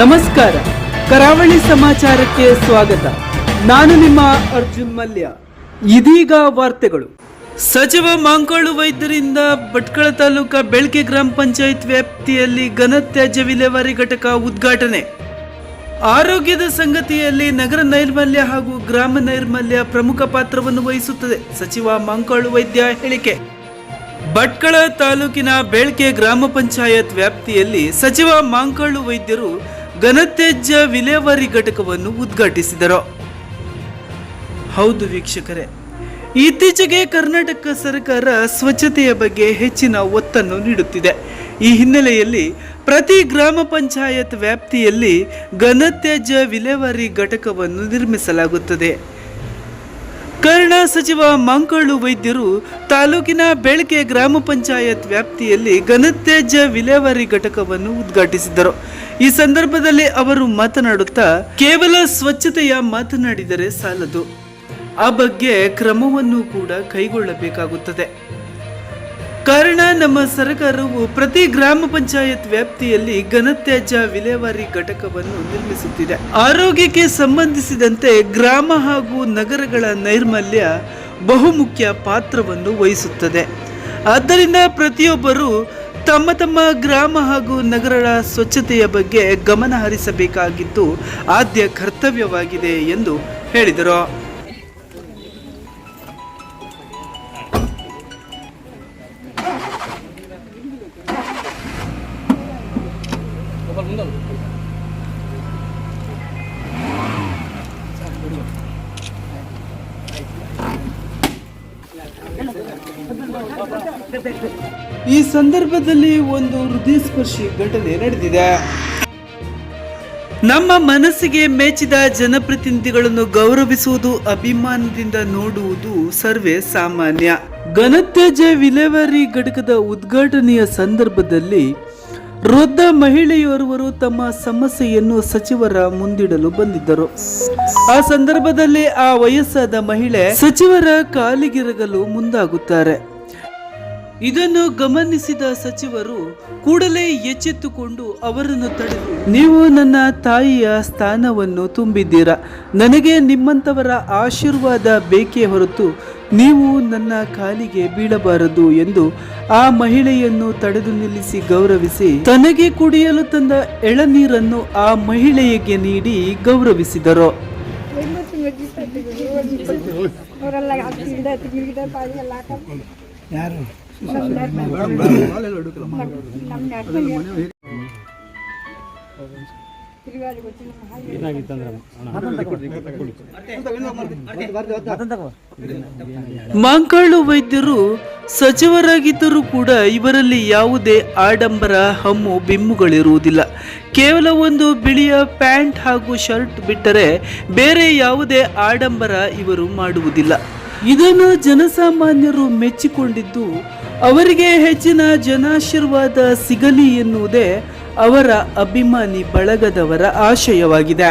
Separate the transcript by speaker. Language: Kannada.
Speaker 1: ನಮಸ್ಕಾರ. ಕರಾವಳಿ ಸಮಾಚಾರಕ್ಕೆ ಸ್ವಾಗತ. ನಾನು ನಿಮ್ಮ ಅರ್ಜುನ್ ಮಲ್ಯ. ಇದೀಗ ವಾರ್ತೆಗಳು. ಸಚಿವ ಮಾಂಕಾಳು ವೈದ್ಯರಿಂದ ಭಟ್ಕಳ ತಾಲೂಕ ಬೆಳಕೆ ಗ್ರಾಮ ಪಂಚಾಯತ್ ವ್ಯಾಪ್ತಿಯಲ್ಲಿ ಘನತ್ಯಾಜ್ಯ ವಿಲೇವಾರಿ ಘಟಕ ಉದ್ಘಾಟನೆ. ಆರೋಗ್ಯದ ಸಂಗತಿಯಲ್ಲಿ ನಗರ ನೈರ್ಮಲ್ಯ ಹಾಗೂ ಗ್ರಾಮ ನೈರ್ಮಲ್ಯ ಪ್ರಮುಖ ಪಾತ್ರವನ್ನು ವಹಿಸುತ್ತದೆ ಸಚಿವ ಮಾಂಕಾಳು ವೈದ್ಯ ಹೇಳಿಕೆ. ಭಟ್ಕಳ ತಾಲೂಕಿನ ಬೇಳ್ಕೆ ಗ್ರಾಮ ಪಂಚಾಯತ್ ವ್ಯಾಪ್ತಿಯಲ್ಲಿ ಸಚಿವ ಮಾಂಕಾಳು ವೈದ್ಯರು ಘನತ್ಯಾಜ್ಯ ವಿಲೇವಾರಿ ಘಟಕವನ್ನು ಉದ್ಘಾಟಿಸಿದರು. ಹೌದು ವೀಕ್ಷಕರೇ, ಇತ್ತೀಚೆಗೆ ಕರ್ನಾಟಕ ಸರ್ಕಾರ ಸ್ವಚ್ಛತೆಯ ಬಗ್ಗೆ ಹೆಚ್ಚಿನ ಒತ್ತನ್ನು ನೀಡುತ್ತಿದೆ. ಈ ಹಿನ್ನೆಲೆಯಲ್ಲಿ ಪ್ರತಿ ಗ್ರಾಮ ಪಂಚಾಯತ್ ವ್ಯಾಪ್ತಿಯಲ್ಲಿ ಘನತ್ಯಾಜ್ಯ ವಿಲೇವಾರಿ ಘಟಕವನ್ನು ನಿರ್ಮಿಸಲಾಗುತ್ತದೆ. ಕರ್ಣ ಸಚಿವ ಮಂಕಳು ವೈದ್ಯರು ತಾಲೂಕಿನ ಬೆಳಕೆ ಗ್ರಾಮ ಪಂಚಾಯತ್ ವ್ಯಾಪ್ತಿಯಲ್ಲಿ ಘನತ್ಯಾಜ್ಯ ವಿಲೇವಾರಿ ಘಟಕವನ್ನು ಉದ್ಘಾಟಿಸಿದರು ಈ ಸಂದರ್ಭದಲ್ಲಿ ಅವರು ಮಾತನಾಡುತ್ತಾ, ಕೇವಲ ಸ್ವಚ್ಛತೆಯ ಮಾತನಾಡಿದರೆ ಸಾಲದು. ಆ ಬಗ್ಗೆ ಕ್ರಮವನ್ನು ಕೂಡ ಕೈಗೊಳ್ಳಬೇಕಾಗುತ್ತದೆ. ಕಾರಣ ನಮ್ಮ ಸರ್ಕಾರವು ಪ್ರತಿ ಗ್ರಾಮ ಪಂಚಾಯತ್ ವ್ಯಾಪ್ತಿಯಲ್ಲಿ ಘನತ್ಯಾಜ್ಯ ವಿಲೇವಾರಿ ಘಟಕವನ್ನು ನಿರ್ಮಿಸುತ್ತಿದೆ. ಆರೋಗ್ಯಕ್ಕೆ ಸಂಬಂಧಿಸಿದಂತೆ ಗ್ರಾಮ ಹಾಗೂ ನಗರಗಳ ನೈರ್ಮಲ್ಯ ಬಹುಮುಖ್ಯ ಪಾತ್ರವನ್ನು ವಹಿಸುತ್ತದೆ. ಆದ್ದರಿಂದ ಪ್ರತಿಯೊಬ್ಬರು ತಮ್ಮ ತಮ್ಮ ಗ್ರಾಮ ಹಾಗೂ ನಗರಗಳ ಸ್ವಚ್ಛತೆಯ ಬಗ್ಗೆ ಗಮನ ಹರಿಸಬೇಕಾಗಿದ್ದು ಆದ್ಯ ಕರ್ತವ್ಯವಾಗಿದೆ ಎಂದು ಹೇಳಿದರು. ಈ ಸಂದರ್ಭದಲ್ಲಿ ಒಂದು ಹೃದಯಸ್ಪರ್ಶಿ ಘಟನೆ ನಡೆದಿದೆ. ನಮ್ಮ ಮನಸ್ಸಿಗೆ ಮೆಚ್ಚಿದ ಜನಪ್ರತಿನಿಧಿಗಳನ್ನು ಗೌರವಿಸುವುದು, ಅಭಿಮಾನದಿಂದ ನೋಡುವುದು ಸರ್ವೇ ಸಾಮಾನ್ಯ. ಘನತ್ಯಾಜ್ಯ ವಿಲೇವಾರಿ ಘಟಕದ ಉದ್ಘಾಟನೆಯ ಸಂದರ್ಭದಲ್ಲಿ ವೃದ್ಧ ಮಹಿಳೆಯೋರ್ವರು ತಮ್ಮ ಸಮಸ್ಯೆಯನ್ನು ಸಚಿವರ ಮುಂದಿಡಲು ಬಂದಿದ್ದರು. ಆ ಸಂದರ್ಭದಲ್ಲಿ ಆ ವಯಸ್ಸಾದ ಮಹಿಳೆ ಸಚಿವರ ಕಾಲಿಗಿರಗಲು ಮುಂದಾಗುತ್ತಾರೆ. ಇದನ್ನು ಗಮನಿಸಿದ ಸಚಿವರು ಕೂಡಲೇ ಎಚ್ಚೆತ್ತುಕೊಂಡು ಅವರನ್ನು ತಡೆದು ನೀವು ನನ್ನ ತಾಯಿಯ ಸ್ಥಾನವನ್ನು ತುಂಬಿದ್ದೀರಾ? ನನಗೆ ನಿಮ್ಮಂಥವರ ಆಶೀರ್ವಾದ ಬೇಕೇ ಹೊರತು ನೀವು ನನ್ನ ಕಾಲಿಗೆ ಬೀಳಬಾರದು ಎಂದು ಆ ಮಹಿಳೆಯನ್ನು ತಡೆದು ನಿಲ್ಲಿಸಿ ಗೌರವಿಸಿ ತನಗೆ ಕುಡಿಯಲು ತಂದ ಎಳನೀರನ್ನು ಆ ಮಹಿಳೆಗೆ ನೀಡಿ ಗೌರವಿಸಿದರು.
Speaker 2: ಯಾರು?
Speaker 1: ಮಾಂಕಾಳು ವೈದ್ಯರು, ಸಚಿವರಾಗಿದ್ದರೂ ಕೂಡ ಇವರಲ್ಲಿ ಯಾವುದೇ ಆಡಂಬರ, ಹಮ್ಮು, ಬಿಮ್ಮುಗಳಿರುವುದಿಲ್ಲ. ಕೇವಲ ಒಂದು ಬಿಳಿಯ ಪ್ಯಾಂಟ್ ಹಾಗೂ ಶರ್ಟ್ ಬಿಟ್ಟರೆ ಬೇರೆ ಯಾವುದೇ ಆಡಂಬರ ಇವರು ಮಾಡುವುದಿಲ್ಲ. ಇದನ್ನು ಜನಸಾಮಾನ್ಯರು ಮೆಚ್ಚಿಕೊಂಡಿದ್ದು ಅವರಿಗೆ ಹೆಚ್ಚಿನ ಜನಾಶೀರ್ವಾದ ಸಿಗಲಿ ಎನ್ನುವುದೇ ಅವರ ಅಭಿಮಾನಿ ಬಳಗದವರ ಆಶಯವಾಗಿದೆ.